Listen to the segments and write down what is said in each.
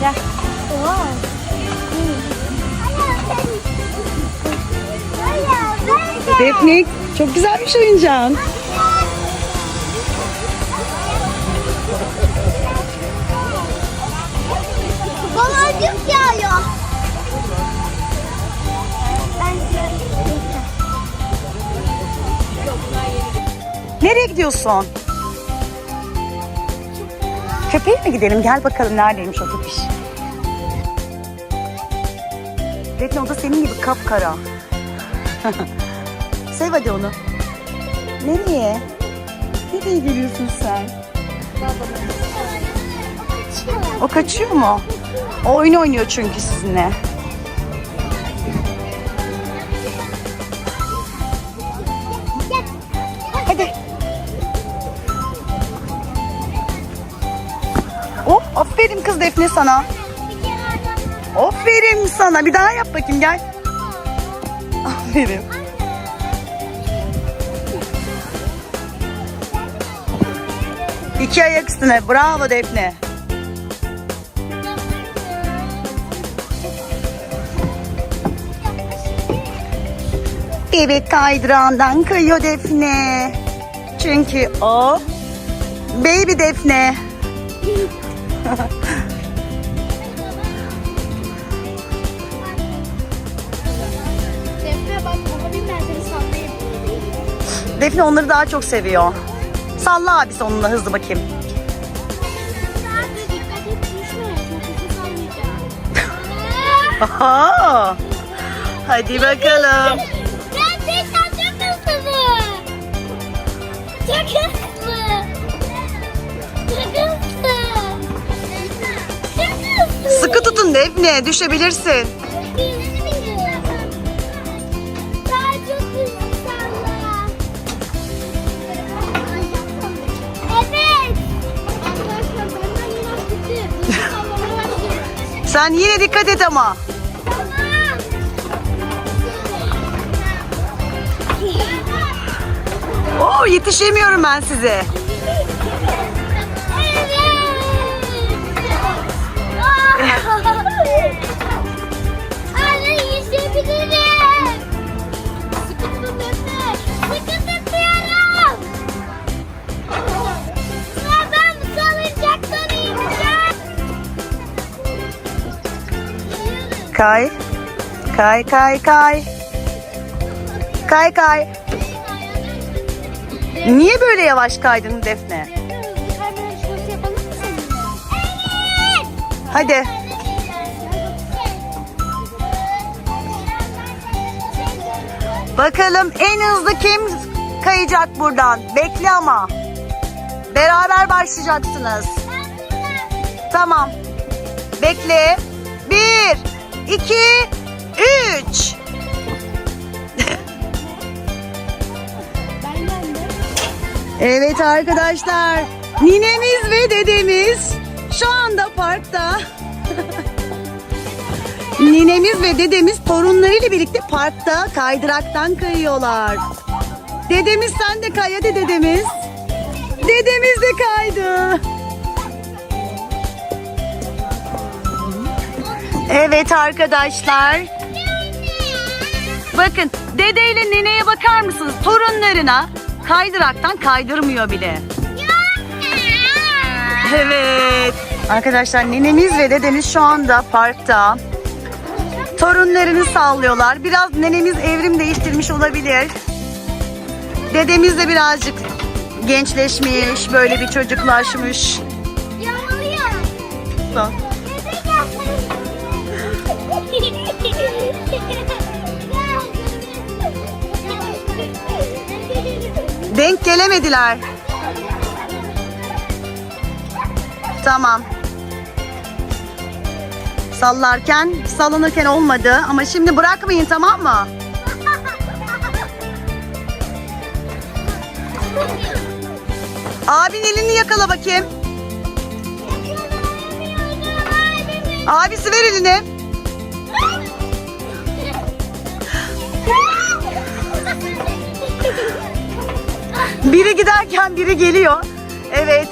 Gel. Defne çok güzelmiş oyuncağın. Baloncuk yağıyor. Nereye gidiyorsun? Köpeğe mi gidelim? Gel bakalım neredeymiş o köpüş. Defne o da senin gibi kapkara. Sev hadi onu. Nereye? Nereye geliyorsun sen? O kaçıyor mu? O oyun oynuyor çünkü sizinle. Aferin kız Defne sana. Aferin sana. Bir daha yap bakayım gel. Aferin. İki ayak üstüne. Bravo Defne. Bebek kaydırağından kayıyor Defne. Çünkü o baby Defne. Defne bak bir ben seni sallayayım. Defne onları daha çok seviyor. Salla abisi onunla hızlı bakayım. Sallayacağım. Aha. Hadi bakalım. Hızlı. Çok hızlı. Çok sallamaya başladı. Sen yine dikkat et ama. Oo yetişemiyorum ben size. Kay. Kay kay kay. Kay kay. Niye böyle yavaş kaydın Defne? Hadi. Bakalım en hızlı kim kayacak buradan? Bekle ama. Beraber başlayacaksınız. Tamam. Bekle. İki, üç. Evet arkadaşlar. Ninemiz ve dedemiz şu anda parkta. Ninemiz ve dedemiz torunlarıyla birlikte parkta kaydıraktan kayıyorlar. Dedemiz sen de kay hadi dedemiz. Dedemiz de kaydı. Evet arkadaşlar. Bakın dedeyle nineye bakar mısınız? Torunlarına kaydıraktan kaydırmıyor bile. Evet. Arkadaşlar nenemiz ve dedemiz şu anda parkta. Torunlarını sallıyorlar. Biraz nenemiz evrim değiştirmiş olabilir. Dedemiz de birazcık gençleşmiş, böyle bir çocuklaşmış. Son. Denk gelemediler. Tamam. Sallarken, sallanırken olmadı ama şimdi bırakmayın tamam mı? Abin elini yakala bakayım. Abisi ver elini. Biri giderken biri geliyor. Evet.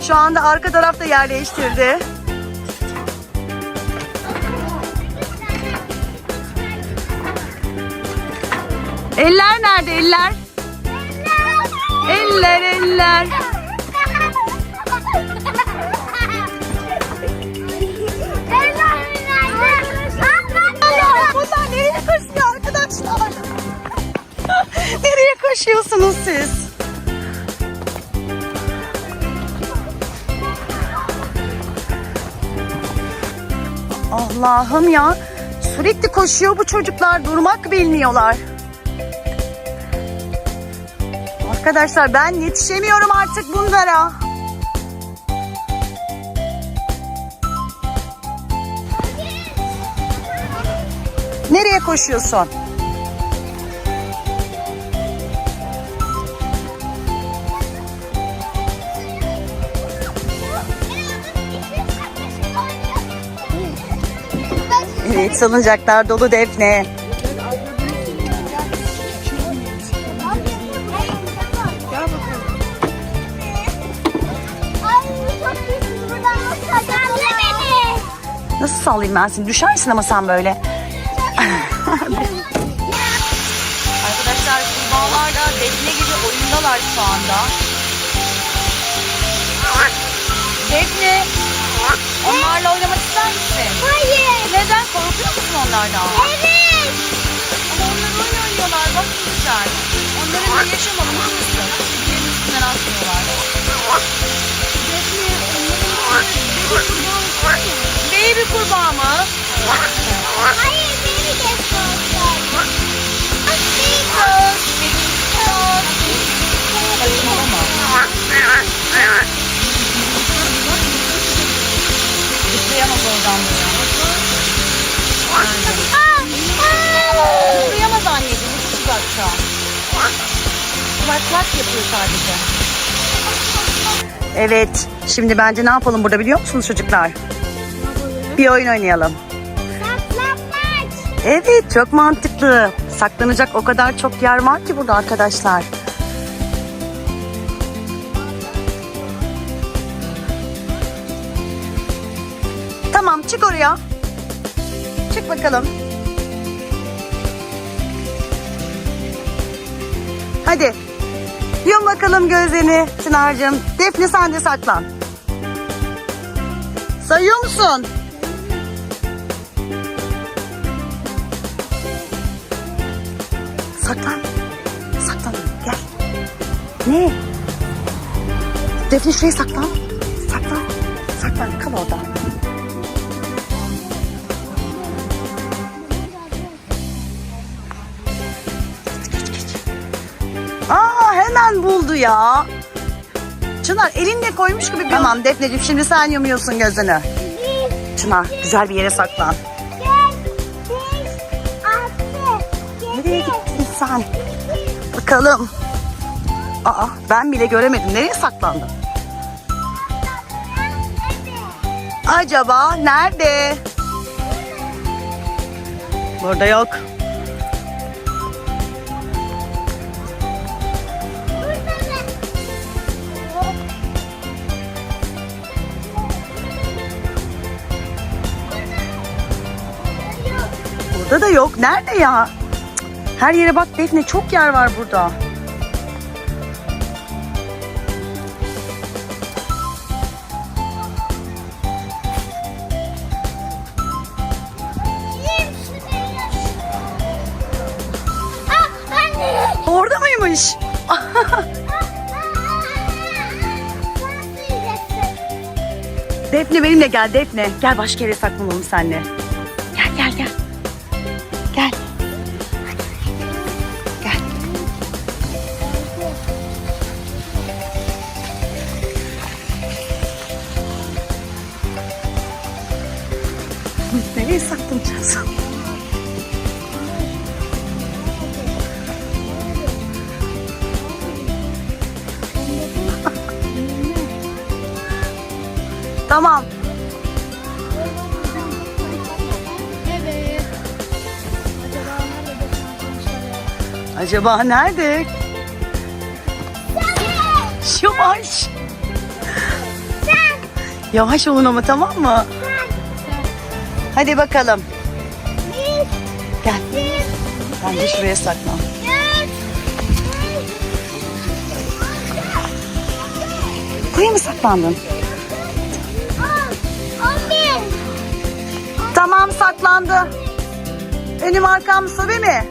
Şu anda arka tarafta yerleştirdi. Eller nerede eller? Eller eller. nereye koşuyor arkadaşlar? nereye koşuyorsunuz siz? Allah'ım ya. Sürekli koşuyor bu çocuklar. Durmak bilmiyorlar. Arkadaşlar ben yetişemiyorum artık bunlara. Nereye koşuyorsun? Evet salıncaklar dolu Defne. Nasıl sallayayım ben seni? Düşersin ama sen böyle. Arkadaşlar kurbağalar da Defne gibi oyundalar şu anda. Defne, onlarla oynamak ister misin? Hayır. Neden? Korkuyor musun onlardan? Evet. Ama onlar oyun oynuyorlar. Bak ne güzel. Onların bir yaşamını mutlusun. Birbirlerinin üstünden atmıyorlar. Baby kurbağa mı? Hayır oradan buraya. Zıplayamaz anneciğim. Çok yapıyor sadece. Evet. Şimdi bence ne yapalım burada biliyor musunuz çocuklar? Bir oyun oynayalım. Evet çok mantıklı. Saklanacak o kadar çok yer var ki burada arkadaşlar. Çık oraya. Çık bakalım. Hadi. Yum bakalım gözlerini Çınar'cığım. Defne sen de saklan. Sayıyor musun? Saklan. Saklan. Gel. Ne? Defne şuraya saklan. Saklan. Saklan. Kal orada. Buldu ya. Çınar elinde koymuş gibi. Tamam Defneciğim şimdi sen yumuyorsun gözünü. Bir, Çınar güzel bir yere saklan. Nereye gittin sen? Bakalım. Aa ben bile göremedim. Nereye saklandın? Acaba nerede? Burada yok. Burada da yok. Nerede ya? Her yere bak Defne. Çok yer var burada. Orada mıymış? Defne benimle gel Defne. Gel başka yere saklanalım seninle. Tamam. Evet. Acaba nerede? Yavaş yavaş. Yavaş olun ama tamam mı? Sen. Hadi bakalım. Gel. Ben de şuraya saklan. Buraya mı saklandın? Tamam saklandı. Önüm arkam sobe mi?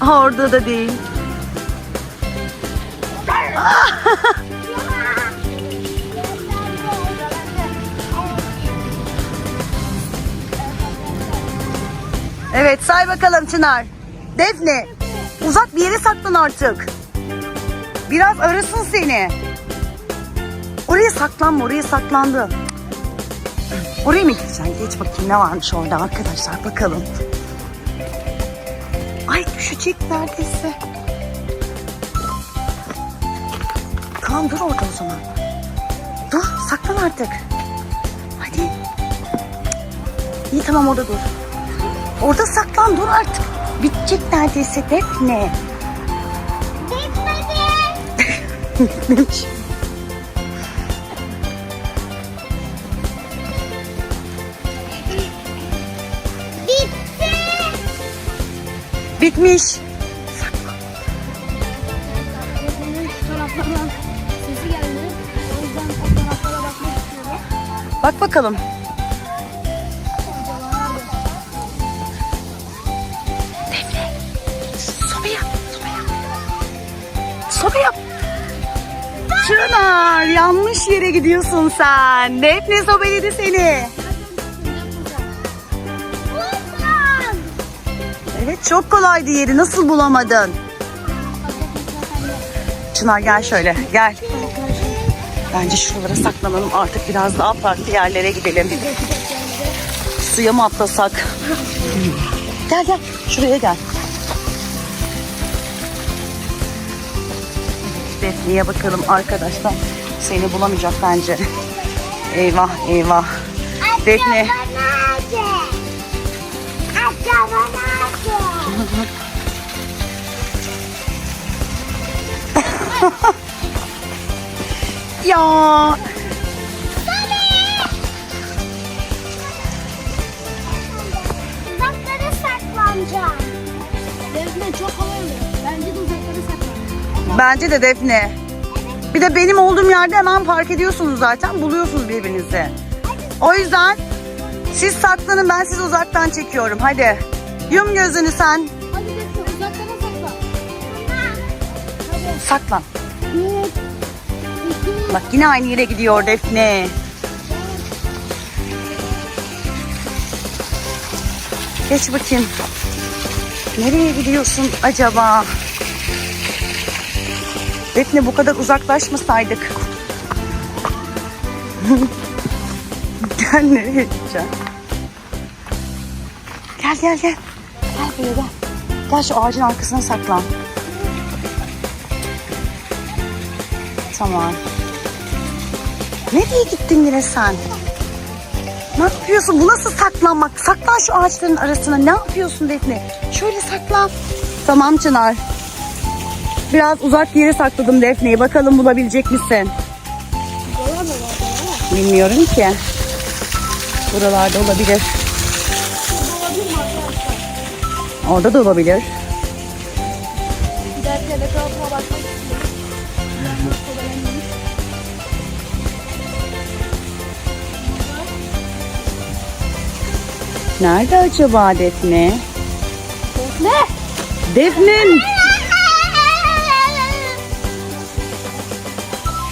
Orada da değil. Evet say bakalım Çınar. Defne uzak bir yere saklan artık. Biraz arasın seni. Oraya saklanma oraya saklandı. Oraya mı gideceksin? Geç bakayım ne varmış orada arkadaşlar bakalım. Ay düşecek neredeyse. Tamam dur orada o zaman. Dur saklan artık. Hadi. İyi tamam orada dur. Orada saklan dur artık. Bitecek neredeyse Defne. Bitmedi. Bitti. Bitmiş. Şu taraflardan Sobe yap. Çınar yanlış yere gidiyorsun sen. Defne sobeledi seni. Evet çok kolaydı yeri. Nasıl bulamadın? Çınar gel şöyle gel. Bence şuralara saklanalım artık biraz daha farklı yerlere gidelim. Suya mı atlasak? Gel gel şuraya gel. Defne'ye bakalım arkadaşlar. Seni bulamayacak bence. Eyvah eyvah. Defne. Acaba nerede? Ya Uzaklara saklanacağım. Bence de Defne. Bir de benim olduğum yerde hemen park ediyorsunuz zaten. Buluyorsunuz birbirinizi. O yüzden siz saklanın ben sizi uzaktan çekiyorum. Hadi. Yum gözünü sen. Hadi Defne uzaklara saklan. Hadi. Saklan. Bak yine aynı yere gidiyor Defne. Geç bakayım. Nereye gidiyorsun acaba? Defne bu kadar uzaklaşmasaydık. gel nereye gideceğim? Gel gel gel. Gel buraya gel. Gel şu ağacın arkasına saklan. Tamam. Nereye gittin yine sen? Ne yapıyorsun? Bu nasıl saklanmak? Saklan şu ağaçların arasına. Ne yapıyorsun Defne? Şöyle saklan. Tamam Çınar. Biraz uzak bir yere sakladım Defne'yi. Bakalım bulabilecek misin? Bilmiyorum ki. Buralarda olabilir. Orada da olabilir. Nerede acaba Defne? Ne? Defne!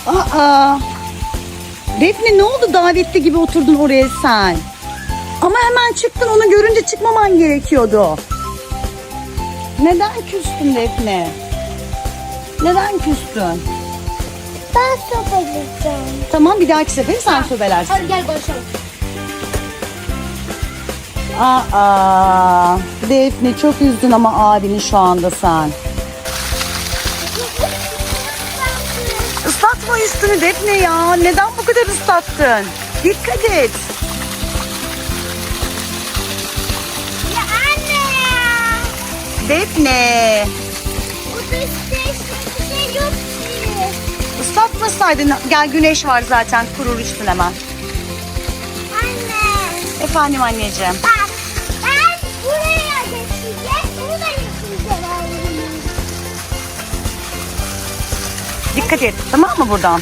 Aa! Defne ne oldu davetli gibi oturdun oraya sen? Ama hemen çıktın onu görünce çıkmaman gerekiyordu. Neden küstün Defne? Neden küstün? Ben sopacağım. Tamam bir dahaki sefer sen söbelersin. Hadi gel barışalım. Aa, Defne çok üzdün ama abini şu anda sen. Üstünü Defne ya. Neden bu kadar ıslattın? Dikkat et. Ya anne ya. Defne. Burada işte hiçbir şey yok ki. Islatmasaydın. Gel güneş var zaten kurur üstün hemen. Efendim anneciğim. Bak Dikkat et tamam mı buradan?